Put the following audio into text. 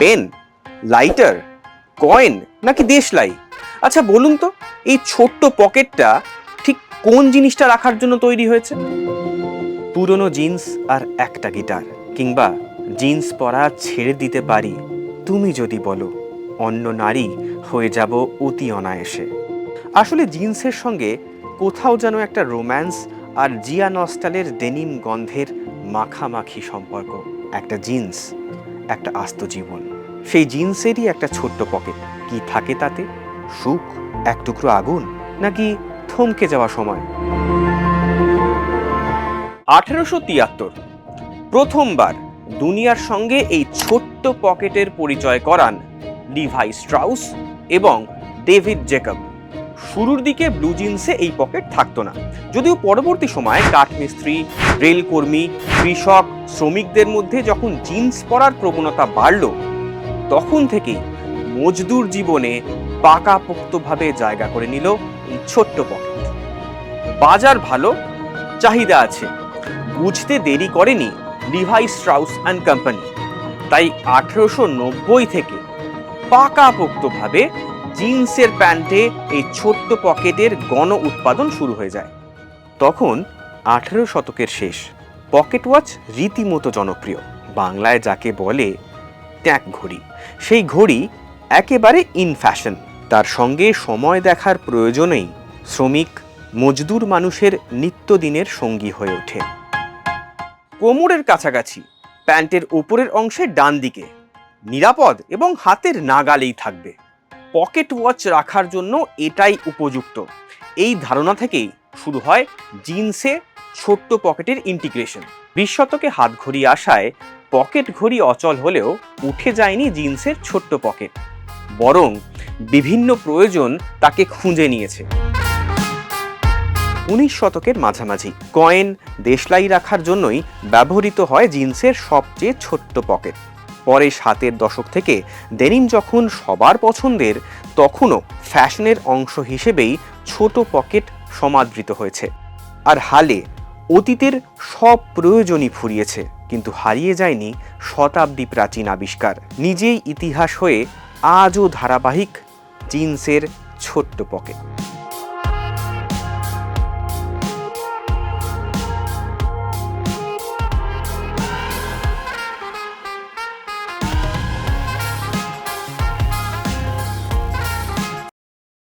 Pen, lighter, coin নাকি দেশলাই? আচ্ছা বলুন তো, এই ছোট্ট পকেটটা ঠিক কোন জিনিসটা রাখার জন্য তৈরি হয়েছে? পুরনো জিন্স আর একটা গিটার, কিংবা জিন্স পরা ছেড়ে দিতে পারি, তুমি যদি বলো, অন্য নারী হয়ে যাব অতি অনায়াসে। আসলে জিন্সের সঙ্গে কোথাও যেন একটা রোম্যান্স আর জিয়া নস্টালের ডেনিম গন্ধের মাখামাখি সম্পর্ক, একটা জিন্স। একটা আস্ত জীবন। সেই জিন্সেরই একটা ছোট্ট পকেট। কি থাকে তাতে? সুখ? এক টুকরো আগুন? নাকি থমকে যাওয়া সময়? আঠেরোশো তিয়াত্তর। প্রথমবার দুনিয়ার সঙ্গে এই ছোট্ট পকেটের পরিচয় করান লিভাই স্ট্রাউস এবং ডেভিড জেকব। শুরুর দিকে ব্লু জিন্সে এই পকেট থাকতো না। যদিও পরবর্তী সময়ে কাঠমিস্ত্রি রেলকর্মী কৃষক, শ্রমিকদের মধ্যে যখন জিন্স পরার প্রবণতা বাড়ল, তখন থেকেই মজদুর জীবনে পাকাপোক্তভাবে জায়গা করে নিল এই ছোট্ট পকেট বাজার ভালো, চাহিদা আছে। বুঝতে দেরি করেনি লিভাই স্ট্রাউস অ্যান্ড কোম্পানি তাই আঠেরোশো নব্বই থেকে পাকাপোক্তভাবে জিন্সের প্যান্টে এই ছোট্ট পকেটের গণ উৎপাদন শুরু হয়ে যায়। তখন আঠেরো শতকের শেষ। পকেট ওয়াচ রীতিমতো জনপ্রিয়। বাংলায় যাকে বলে ট্যাক ঘড়ি, সেই ঘড়ি একেবারে ইন ফ্যাশন তার সঙ্গে সময় দেখার প্রয়োজনেই শ্রমিক, মজদুর মানুষের নিত্যদিনের সঙ্গী হয়ে ওঠে। কোমরের কাছাকাছি, প্যান্টের উপরের অংশে ডান দিকে নিরাপদ এবং হাতের নাগালেই থাকবে। পকেট ওয়াচ রাখার জন্য এটাই উপযুক্ত। এই ধারণা থেকেই শুরু হয় জিন্সে ছোট্ট পকেটের ইন্টিগ্রেশন বিশ শতকে হাত ঘড়ি আসায় পকেট ঘড়ি অচল হলেও উঠে যায়নি জিন্সের ছোট্ট পকেট। বরং বিভিন্ন প্রয়োজন তাকে খুঁজে নিয়েছে। উনিশ শতকের মাঝামাঝি কয়েন দেশলাই রাখার জন্যই ব্যবহৃত হয় জিন্সের সবচেয়ে ছোট্ট পকেট। পরে সাতের দশক থেকে ডেনিম যখন সবার পছন্দের, তখনও ফ্যাশনের অংশ হিসেবেই ছোট পকেট সমাদৃত হয়েছে। আর হালে অতীতের সব প্রয়োজনই ফুরিয়েছে, কিন্তু হারিয়ে যায়নি শতাব্দী প্রাচীন আবিষ্কার। নিজেই ইতিহাস হয়ে আজও ধারাবাহিক জিন্সের ছোট্ট পকেট।